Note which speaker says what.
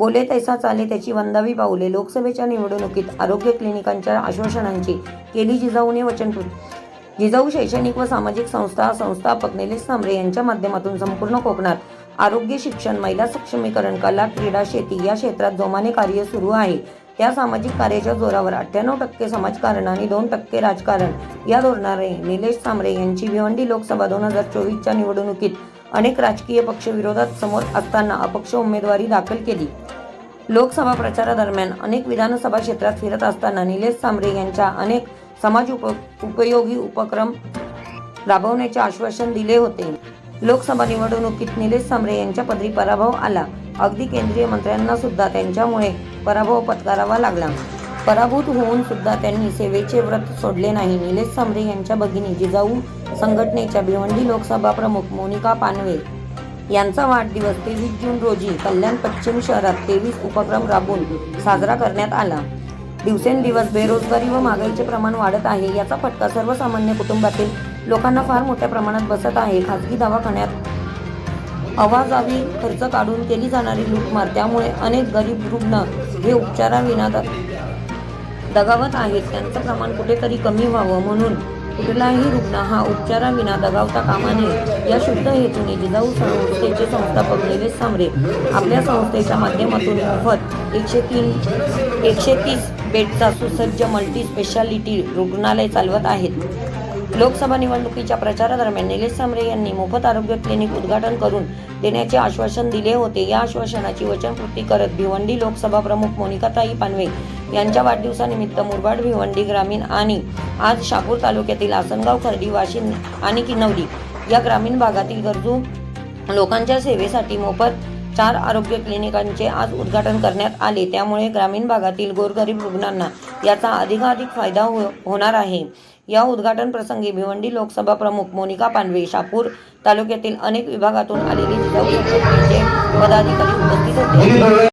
Speaker 1: बोले तैसा चाले त्याची वंदावी पाऊले लोकसभेच्या निवडणुकीत आरोग्य क्लिनिकांच्या आश्वासनांची केली जिजाऊने वचनपूर्ती जिजाऊ शैक्षणिक व सामाजिक संस्था संस्थापक निलेश सांबरे यांच्या माध्यमातून संपूर्ण कोकणात आरोग्य शिक्षण महिला सक्षमीकरण कला क्रीडा शेती या क्षेत्रात जोमाने कार्य सुरू आहे. त्या सामाजिक कार्याच्या जोरावर अठ्ठ्याण्णव टक्के समाजकारण आणि दोन टक्के राजकारण या धोरणारे निलेश सांबरे यांची भिवंडी लोकसभा दोन हजार चोवीसच्या निवडणुकीत अनेक राजकीय पक्ष विरोधात समोर असताना अपक्ष उमेदवारी दाखल केली. लोकसभा प्रचारादरम्यान अनेक विधानसभा क्षेत्रात फिरत असताना निलेश सांबरे यांच्या अनेक समाज उप उपयोगी उपक्रम राबवण्याचे आश्वासन दिले होते. लोकसभा निवडणुकीत निलेश सांबरे यांच्या पदरी पराभव आला. अगदी केंद्रीय मंत्र्यांना सुद्धा त्यांच्यामुळे पराभव पत्करावा लागला. पराभूत होऊन सुद्धा त्यांनी सेवेचे व्रत सोडले नाही. निलेश समरे यांच्या भगिनी जिजाऊ संघटनेच्या भिवंडी लोकसभा प्रमुख मोनिका पानवे यांचा वाढदिवस तेवीस जून रोजी कल्याण पश्चिम शहरात तेवीस उपक्रम राबवून साजरा करण्यात आला. दिवसेंदिवस बेरोजगारी व महागाईचे प्रमाण वाढत आहे. याचा फटका सर्वसामान्य कुटुंबातील लोकांना फार मोठ्या प्रमाणात बसत आहे. खाजगी दवाखान्यात अवाजावी खर्च काढून केली जाणारी लूटमार त्यामुळे अनेक गरीब रुग्ण हे उपचाराविना दगावत आहेत. त्यांचं प्रमाण कुठेतरी कमी व्हावं म्हणून कुठलाही रुग्ण हा उपचाराविना दगावता कामा नये. या शुद्ध हेतूने जिजाऊ संस्थेचे संस्थापक निलेश सांबरे आपल्या संस्थेच्या माध्यमातून मोफत एकशे तीन एकशे तीस बेडचा सुसज्ज मल्टी स्पेशालिटी रुग्णालय चालवत आहेत. लोकसभा निवडणुकीच्या प्रचारादरम्यान निलेश सांबरे यांनी मोफत आरोग्य क्लिनिक उद्घाटन करून देण्याचे आश्वासन दिले होते. या आश्वासनाची वचनपूर्ती करत भिवंडी लोकसभा प्रमुख मोनिकाताई पानवे यांच्या वाढदिवसानिमित्त मुरबाड भिवंडी ग्रामीण आणि आज शापूर तालुक्यातील आसनगाव खर्डी वाशिम आणि किनवली या ग्रामीण भागातील गरजू लोकांच्या सेवेसाठी मोफत चार आरोग्य क्लिनिकांचे आज उद्घाटन करण्यात आले. त्यामुळे ग्रामीण भागातील गोरगरीब रुग्णांना याचा अधिकाधिक फायदा हो होणार आहे. या उद्घाटन प्रसंगी भिवंडी लोकसभा प्रमुख मोनिका पानवे शापूर तालुक्यातील अनेक विभागातून आलेली पदाधिकारी उपस्थित होते.